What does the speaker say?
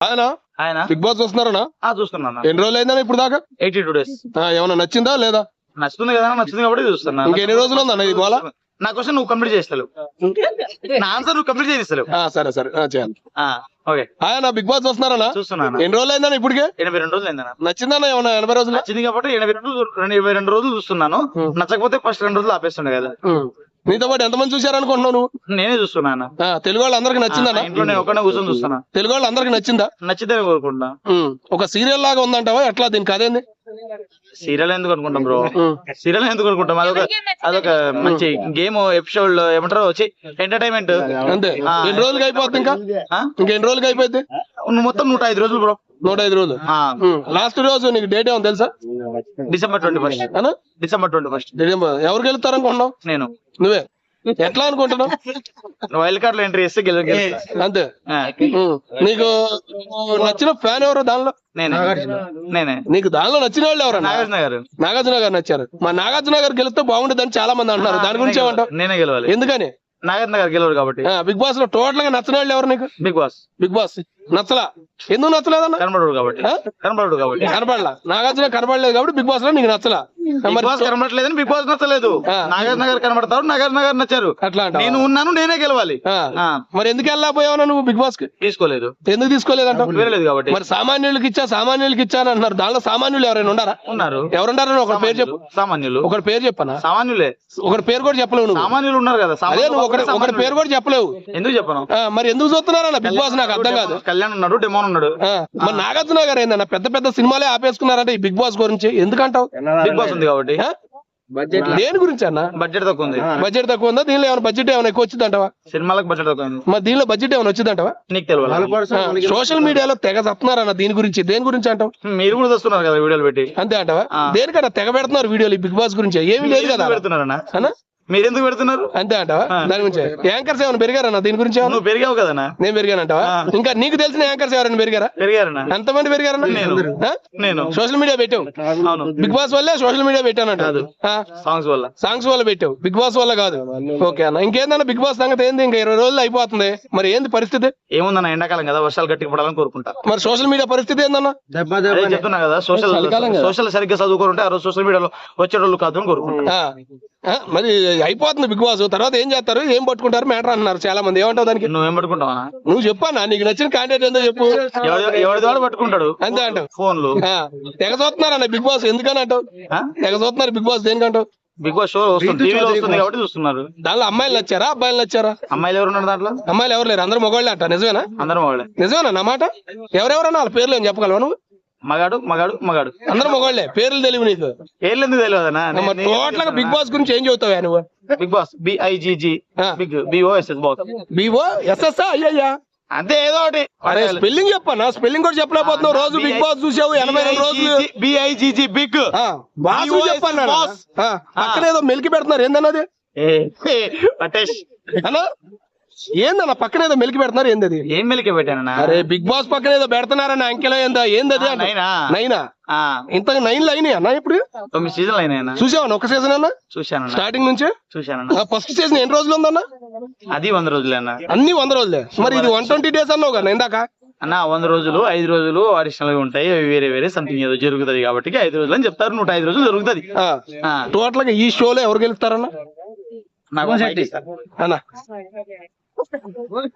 ఆయన? ఆయన. Big boss వస్తున్నారనా ఆ చూస్తున్నాను ఎన్ని రోజులు అయిందన్నా ఇప్పుడు దాకా? Eighty two days. ఆ, ఏమన్నా నచ్చిందా లేదా? నచ్చుతుంది కదా నచ్చుతుంది కాబట్టి చూస్తున్నా. ఇంకా ఎన్ని రోజులు ఉందన్న ఇది గోల నా క్వశ్చన్ నువ్వు కంప్లీట్ చేస్తావు నా ఆన్సర్ నువ్వు కంప్లీట్ చేస్తావు సరే సరే. చేయాలి. ఓకే. ఆయన బిగ్ బాస్ వస్తున్నారనా చూస్తున్నాను ఎన్ని రోజులు అయిందన్న ఇప్పటికే? ఎనభై రెండు రోజులు అయిందన్న నచ్చిందన్న ఏమన్నా ఎనభై రోజులు? నచ్చింది కాబట్టి ఎనభై రెండు ఇరవై రెండు రోజులు చూస్తున్నాను. నచ్చకపోతే ఫస్ట్ రెండు రోజులు ఆపేస్తుండే కదా. నీతో పాటు ఎంతమంది చూశారనుకుంటున్నావు నువ్వు? నేనే చూస్తున్నాను ఆ, తెలుగు వాళ్ళందరికి నచ్చిందన్న ఇంట్లో నేను ఒకనే కూర్చొని చూస్తున్నా. తెలుగు వాళ్ళందరికి నచ్చిందా? నచ్చితే కోరుకుంటున్నా. ఉమ్. ఒక సీరియల్ లాగా ఉందంటావా? ఎట్లా దీనికి అదేంది సీరియల్ ఎందుకు అనుకుంటాం బ్రో. సీరియల్ ఎందుకు అనుకుంటాం అదొక అదొక మంచి గేమ్ ఎపిసోడ్ ఏమంటారు? వచ్చి ఎంటర్టైన్మెంట్ అంతే. ఎన్ని రోజులకి అయిపోద్ది ఇంకా? ఇంకా ఎన్ని రోజులకి అయిపోద్ది? మొత్తం నూట ఐదు రోజులు బ్రో. నూట ఐదు రోజులు లాస్ట్ రోజు నీకు డేట్ ఏమో తెలుసా? December twenty first. అనా డిసెంబర్ ట్వంటీ ఫస్ట్. ఎవరు గెలుస్తారు అనుకుంటున్నావు నేను. నువ్వే. ఎట్లా అనుకుంటున్నావు? వైల్డ్ కార్డ్లో ఎంట్రీ చేస్తే గెలు గెలుస్తా. అంతే. నీకు నచ్చిన ఫ్యాన్ ఎవరు దానిలో? నేనే. నేనే. నీకు దానిలో నచ్చిన వాళ్ళు ఎవరన్నా? నాగార్జున గారు. నాగార్జున గారు నచ్చారు. మా నాగార్జున గారు గెలిస్తే బాగుంటుందని చాలా మంది అంటున్నారు. దాని గురించి ఏమంటావు? నేనే గెలవాలి. ఎందుకని? నాగార్జున గారు గెలవరు కాబట్టి. బిగ్ బాస్లో టోటల్గా నచ్చిన వాళ్ళు ఎవరు నీకు? Bigg Boss. Bigg Boss. నచ్చలా. ఎందుకు నచ్చలేదన్న? కనబడడు కాబట్టి? కనబడడు కాబట్టి. కనపడలా నాగార్జున కనపడలేదు కాబట్టి బిగ్ బాస్లో నీకు నచ్చలా. బిగ్ మరి బాస్ బిగ్ బాస్ నచ్చలేదు. నాగార్జున గారు కనబడతారు నాగార్జున గారు నచ్చారు. అట్లా? నేను ఉన్నాను నేనే గెలవాలి. మరి ఎందుకు వెళ్ళకపోయావు నువ్వు బిగ్ బాస్కి తీసుకోలేదు. ఎందుకు తీసుకోలేదంటావు? వేరలేదు కాబట్టి. మరి సామాన్యులకి ఇచ్చా సామాన్యులకి ఇచ్చా అని అంటున్నారు దానిలో సామాన్యులు ఎవరైనా ఉన్నారా? ఉన్నారు. ఎవరుంటారని ఒకటి పేరు చెప్పు. సామాన్యులు. ఒకటి పేరు చెప్పనా? సామాన్యులే. ఒకటి పేరు కూడా చెప్పలేవు నువ్వు. సామాన్యులు ఉన్నారు కదా. అదే నువ్వు ఒకటి. పేరు కూడా చెప్పలేవు. ఎందుకు చెప్పను? మరి ఎందుకు చూస్తున్నారన్న? బిగ్ బాస్ నాకు అర్థం కాదు. కళ్యాణ్ ఉన్నాడు డెమోన్ ఉన్నాడు. మరి నాగార్జున గారు ఏందన్న పెద్ద పెద్ద సినిమాలే ఆపేసుకున్నారంటే ఈ బిగ్ బాస్ గురించి ఎందుకంటావు? బిగ్ బాస్ ఉంది కాబట్టి? దేని గురించి అన్న? బడ్జెట్ తక్కువ ఉంది. బడ్జెట్ తక్కువ ఉందా? దీనిలో ఏమైనా బడ్జెట్ ఏమైనా ఎక్కువ వచ్చిందంటావా? సినిమాలకు బడ్జెట్ తక్కువ ఉంది. మరి దీనిలో బడ్జెట్ ఏమైనా వచ్చిందంటావా? నీకు తెలియాలి సోషల్ మీడియాలో తెగ చెప్తున్నారన్న దీని గురించి. దేని గురించి అంటావు? మీరు కూడా చూస్తున్నారు కదా వీడియోలు పెట్టి. అంతే అంటావా. దేనికన్నా తెగ పెడుతున్నారు వీడియోలు బిగ్ బాస్ గురించి? ఏమీ లేదు కదా పెడుతున్నారన్నా? అన్నా? మీరు ఎందుకు పెడుతున్నారు? అంతే అంటావా. దాని గురించి. యాంకర్స్ ఏమైనా పెరిగారన్న దీని గురించి నువ్వు పెరిగావు కదనా నేను పెరిగానంటావా. ఇంకా నీకు తెలిసిన యాంకర్స్ ఎవరైనా పెరిగారా? పెరిగారనా ఎంతమంది పెరిగారన్న నేను. సోషల్ మీడియా పెట్టావు. బిగ్ బాస్ వల్లే సోషల్ మీడియా పెట్టానంట కాదు. సాంగ్స్ వల్ల. సాంగ్స్ వల్ల పెట్టావు. బిగ్ బాస్ వల్ల కాదు. ఓకే అన్న. ఇంకేందన్న బిగ్ బాస్ సంగతి ఏంది? ఇంకా ఇరవై రోజులు అయిపోతుంది. మరి ఏంది పరిస్థితి? ఏముందన్న ఎండాకాలం కదా వర్షాలు గట్టిగా పడాలని కోరుకుంటా. మరి సోషల్ మీడియా పరిస్థితి ఏందన్న? చెప్తున్నా కదా సోషల్ కదా. సోషల్ సరిగ్గా చదువుకొని ఉంటే ఆ రోజు సోషల్ మీడియాలో వచ్చేటోళ్ళు కాదు అని కోరుకుంటా. మరి అయిపోతుంది బిగ్ బాస్. తర్వాత ఏం చేస్తారు? ఏం పట్టుకుంటారు? మ్యాటర్ అంటున్నారు చాలా మంది ఏమంటావు దానికి? నువ్వేం పట్టుకుంటావా? నువ్వు చెప్పన్నా? నీకు నచ్చిన కాంటెంట్ ఏందో చెప్పు. ఎవరి ఎవరిది పట్టుకుంటాడు? అంతే అంటావు. ఫోన్లు. తెగ చూస్తున్నారన్న బిగ్ బాస్ ఎందుకని అంటావు? తెగ చూస్తున్నారు బిగ్ బాస్ దేనికంటావు బిగ్ బాస్ షో వస్తుంది టీవీలో వస్తుంది కాబట్టి చూస్తున్నారు. దానిలో అమ్మాయిలు నచ్చారా? అబ్బాయిలు నచ్చారా? అమ్మాయిలు ఎవరు ఉన్నారు దాంట్లో? అమ్మాయిలు ఎవరు లేరు? అందరూ మగవాళ్ళే అంట. నిజమేనా? అందరం వాళ్ళే నిజమేనా? నా మాట? ఎవరెవరన్నా వాళ్ళ పేర్లు ఏం చెప్పగలవా నువ్వు? మగాడు మగాడు మగాడు. అందరూ మగవాళ్ళే. పేర్లు తెలివి నీకు. ఏళ్ళు ఎందుకు తెలియదనా మరి టోటల్గా బిగ్ బాస్ గురించి ఏం చెబుతావా నువ్వు? Bigg Boss. B I G G. Bigg B O S S boss B O S S అయ్యయ్యా. అంతే ఏదో ఒకటి. అరే స్పెల్లింగ్ చెప్పన్నా? స్పెల్లింగ్ కూడా చెప్పలేకపోతున్నావు. రోజు బిగ్ బాస్ చూసావు ఎనభై రెండు రోజులు. B I G G Bigg. Boss boss. పక్కన ఏదో మెలికి పెడుతున్నారు. ఏందన్నది? పటేష్. అన్నా ఏందన్న పక్కన ఏదో మెలికి పెడుతున్నారు? ఏంది అది? ఏం మెలిక పెట్టానన్నా? అరే బిగ్ బాస్ పక్కన ఏదో పెడుతున్నారన్న అంకెలో ఏందా? ఏంది అది. నైనా? ఇంత నైన్ లైన్ అన్న ఇప్పుడు? తొమ్మిది సీజన్లు అయినాయన్నా చూసావా ఒక సీజన్ అన్న? చూశానన్నా. స్టార్టింగ్ నుంచే? చూశానన్నా. ఫస్ట్ సీజన్ ఎన్ని రోజులు ఉందన్న? అది వంద రోజులేనా అన్ని. వంద రోజులే. మరి ఇది వన్ ట్వంటీ డేస్ అన్నావు కదా ఇందాక? అన్న వంద రోజులు ఐదు రోజులు అడిషనల్గా ఉంటాయి. అవి వేరే వేరే సంథింగ్ ఏదో జరుగుతుంది కాబట్టి ఐదు రోజులు అని చెప్తారు. నూట ఐదు రోజులు జరుగుతుంది. ఆ, టోటల్గా ఈ షోలో ఎవరు గెలుస్తారన్న. అన్న. what?